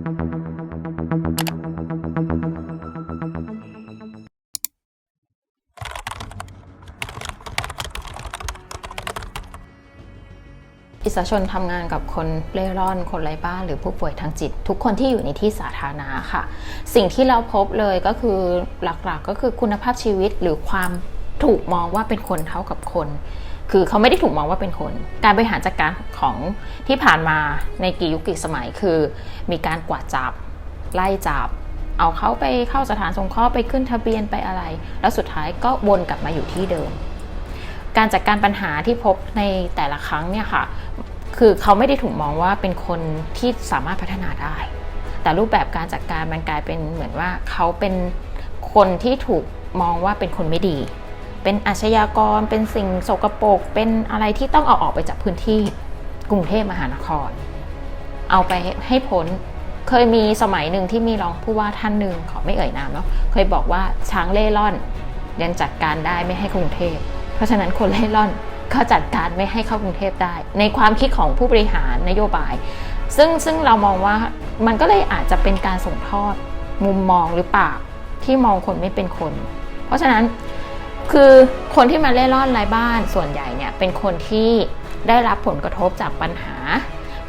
อิสระชนทำงานกับคนเร่ร่อน คนไร้บ้าน หรือผู้ป่วยทางจิต ทุกคนที่อยู่ในที่สาธารณะค่ะ สิ่งที่เราพบเลยก็คือหลักๆก็คือคุณภาพชีวิตหรือความถูกมองว่าเป็นคนเท่ากับคน คือเขาไม่ได้ถูกมองว่าเป็นคน การบริหารจัดการของที่ผ่านมาในกี่ยุคกี่สมัยคือ มีการกวาดจับ ไล่จับ เอาเขาไปเข้าสถานสงเคราะห์ไปขึ้นทะเบียนไปอะไร แล้วสุดท้ายก็วนกลับมาอยู่ที่เดิม การจัดการปัญหาที่พบในแต่ละครั้งเนี่ยค่ะ คือเขาไม่ได้ถูกมองว่าเป็นคนที่สามารถพัฒนาได้ แต่รูปแบบการจัดการมันกลายเป็นเหมือนว่าเขาเป็นคนที่ถูกมองว่าเป็นคนไม่ดี เป็นอาชญากร เป็นสิ่งโสกโปรกเป็นอะไรที่ต้องเอาออกไปจากพื้นที่กรุงเทพมหานคร เอาไปให้พ้นเคยมีสมัยหนึ่งที่มีรองผู้ว่าท่านหนึ่งขอไม่เอ่ยนามเนาะเคยบอกว่าช้างเล่ร่อนยังจัดการได้ไม่ให้กรุงเทพ เพราะฉะนั้นคนเล่ร่อนก็จัดการไม่ให้เข้ากรุงเทพได้ ในความคิดของผู้บริหารนโยบาย ซึ่งซึ่งเรามองว่ามันก็เลยอาจจะเป็นการส่งทอดมุมมองหรือเปล่าที่มองคนไม่เป็นคน เพราะฉะนั้น คือคนที่มาเล่ร่อนไร้บ้านส่วนใหญ่เนี่ยเป็นคนที่ได้รับผลกระทบจากปัญหา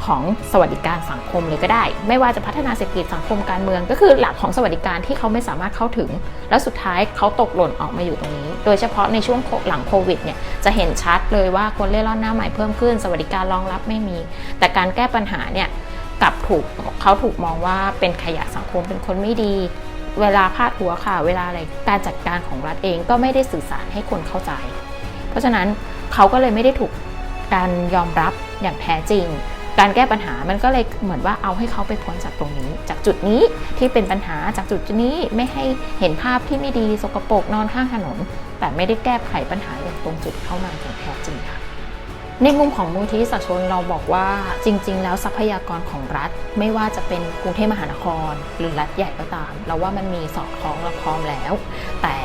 ของสวัสดิการสังคมเลยก็ได้ ไม่ว่าจะพัฒนาเศรษฐกิจสังคมการเมือง ก็คือหลักของสวัสดิการที่เขาไม่สามารถเข้าถึง แล้วสุดท้ายเขาตกหล่นออกมาอยู่ตรงนี้ โดยเฉพาะในช่วงหลังโควิดเนี่ยจะเห็นชัดเลยว่าคนเล่ร่อนหน้าใหม่เพิ่มขึ้น สวัสดิการรองรับไม่มี แต่การแก้ปัญหาเนี่ยกลับถูกเขาถูกมองว่าเป็นขยะสังคมเป็นคนไม่ดี เวลาพาดหัวข่าวเวลาอะไรการจัดการของรัฐเองก็ไม่ได้สื่อสารให้คนเข้าใจ เพราะฉะนั้นเขาก็เลยไม่ได้ถูกการยอมรับอย่างแท้จริง การแก้ปัญหามันก็เลยเหมือนว่าเอาให้เขาไปพ้นจากตรงนี้ จากจุดนี้ที่เป็นปัญหาจากจุดนี้ไม่ให้เห็นภาพที่ไม่ดีสกปรกนอนข้างถนน แต่ไม่ได้แก้ไขปัญหาอย่างตรงจุดเข้ามาอย่างแท้จริงค่ะ ในมุมของมูลที่สาชนเราบอกว่าจริง ๆ แล้วทรัพยากรของรัฐ ไม่ว่าจะเป็นกรุงเทพมหานคร หรือรัฐใหญ่ก็ตาม เราว่ามันมีสอดคล้องและพร้อมแล้ว แต่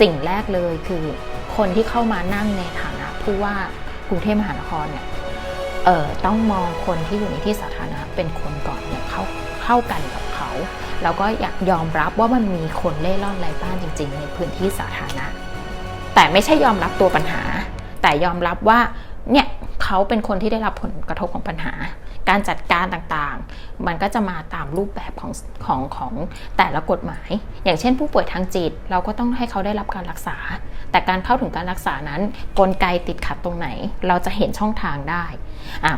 สิ่งแรกเลยคือคนที่เข้ามานั่งในฐานะผู้ว่ากรุงเทพมหานครเนี่ยเอ่อต้องมองคนที่อยู่ในที่สาธารณะเป็นคนก่อนเนี่ยเข้าเข้ากันกับเขา แล้วก็อยากยอมรับว่ามันมีคนเล่ร่อนไร้บ้านจริง ๆ ในพื้นที่สาธารณะ แต่ไม่ใช่ยอมรับตัวปัญหา แต่ยอมรับว่า เนี่ยเขาเป็นคนที่ได้รับผลกระทบของปัญหา การจัดการต่างๆ มันก็จะมาตามรูปแบบของของของแต่ละกฎหมาย อย่างเช่น ผู้ป่วยทางจิต เราก็ต้องให้เขาได้รับการรักษา แต่การเข้าถึงการรักษานั้น กลไกติดขัดตรงไหน เราจะเห็นช่องทางได้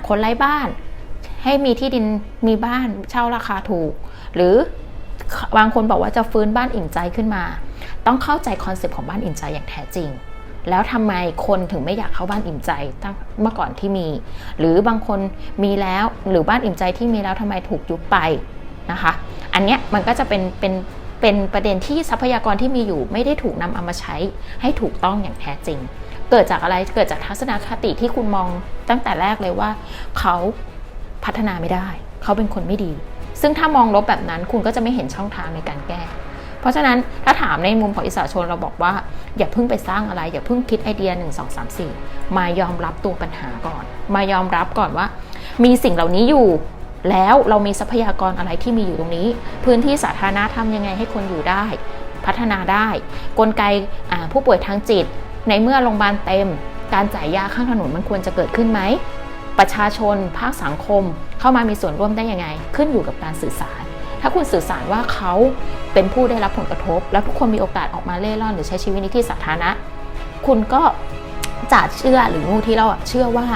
คนไร้บ้านให้มีที่ดินมีบ้านเช่าราคาถูก หรือบางคนบอกว่าจะฟื้นบ้านอิ่มใจขึ้นมา ต้องเข้าใจคอนเซปต์ของบ้านอิ่มใจอย่างแท้จริง แล้วทำไมคนถึงไม่อยากเข้าบ้านอิ่มใจตั้งเมื่อก่อนที่มี หรือบางคนมีแล้วหรือบ้านอิ่มใจที่มีแล้วทำไมถูกยุบไปนะคะ อันเนี้ยมันก็จะเป็นเป็นเป็นประเด็นที่ทรัพยากรที่มีอยู่ไม่ได้ถูกนำเอามาใช้ให้ถูกต้องอย่างแท้จริง เกิดจากอะไรเกิดจากทัศนคติที่คุณมองตั้งแต่แรกเลยว่า เขาพัฒนาไม่ได้ เขาเป็นคนไม่ดี ซึ่งถ้ามองลบแบบนั้นคุณก็จะไม่เห็นช่องทางในการแก้ ราะฉะนั้นถ้าถามในมุมของอิสระชนเราบอกว่า อย่าเพิ่งไปสร้างอะไร อย่าเพิ่งคิดไอเดีย 1 2 3 4 มายอมรับตัวปัญหาก่อน มายอมรับก่อนว่า มีสิ่งเหล่านี้อยู่แล้วเรามีทรัพยากรอะไรที่มีอยู่ตรงนี้ พื้นที่สาธารณะทำยังไงให้คนอยู่ได้ พัฒนาได้ กลไกผู้ป่วยทางจิต ในเมื่อโรงพยาบาลเต็ม การจ่ายยาข้างถนนมันควรจะเกิดขึ้นไหมประชาชนภาคสังคมเข้ามามีส่วนร่วมได้ยังไง ขึ้นอยู่กับการสื่อสาร ถ้าคุณสื่อสารว่าเขาเป็นผู้ได้รับผลกระทบ แล้วทุกคนมีโอกาสออกมาเล่ร่อน หรือใช้ชีวิตในที่สาธารณะ คุณก็จะเชื่อหรืองูที่เราเชื่อว่า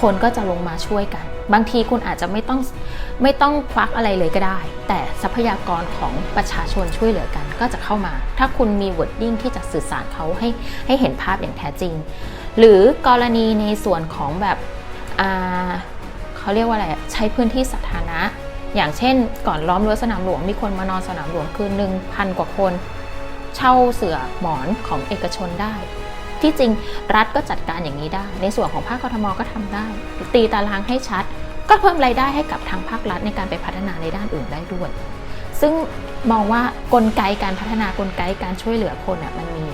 คนก็จะลงมาช่วยกัน บางทีคุณอาจจะไม่ต้องไม่ต้องควักอะไรเลยก็ได้ แต่ทรัพยากรของประชาชนช่วยเหลือกันก็จะเข้ามา ถ้าคุณมีวอร์ดดิ้งที่จะสื่อสารเขาให้ให้เห็นภาพอย่างแท้จริง หรือกรณีในส่วนของแบบเขาเรียกว่าอะไรใช้พื้นที่สาธารณะ อย่างเช่น ก่อนล้อมรั้วสนามหลวงมีคนมานอนสนามหลวงคืนหนึ่งพันกว่าคน เช่าเสื่อหมอนของเอกชนได้ ที่จริงรัฐก็จัดการอย่างนี้ได้ ในส่วนของภาคกทมก็ทำได้ ตีตารางให้ชัด ก็เพิ่มรายได้ให้กับทางภาครัฐในการไปพัฒนาในด้านอื่นได้ด้วย ซึ่งมองว่ากลไกการพัฒนากลไกการช่วยเหลือคนอะมันมี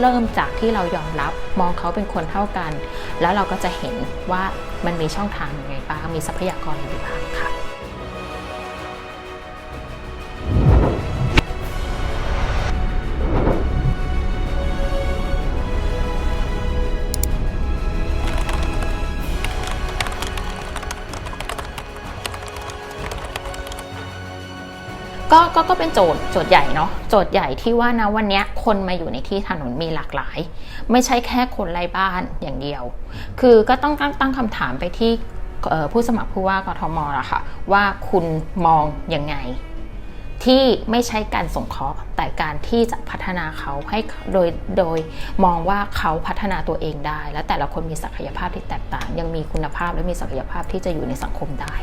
เริ่มจากที่เรายอมรับมองเขาเป็นคนเท่ากัน แล้วเราก็จะเห็นว่ามันมีช่องทางยังไงบ้างมีทรัพยากรอะไรบ้างค่ะ ก็ก็ก็เป็นโจทย์โจทย์ใหญ่เนาะโจทย์ใหญ่ที่ว่านะวันนี้คนมาอยู่ในที่ถนนมีหลากหลาย ไม่ใช่แค่คนไร้บ้านอย่างเดียว คือก็ต้องตั้งตั้งคำถามไปที่ผู้สมัครผู้ว่ากทมละค่ะว่าคุณมองยังไง ที่ไม่ใช่การส่งเคราะห์แต่การที่จะพัฒนาเขาให้โดยโดยมองว่าเขาพัฒนาตัวเองได้ และแต่ละคนมีศักยภาพที่แตกต่าง ยังมีคุณภาพและมีศักยภาพที่จะอยู่ในสังคมได้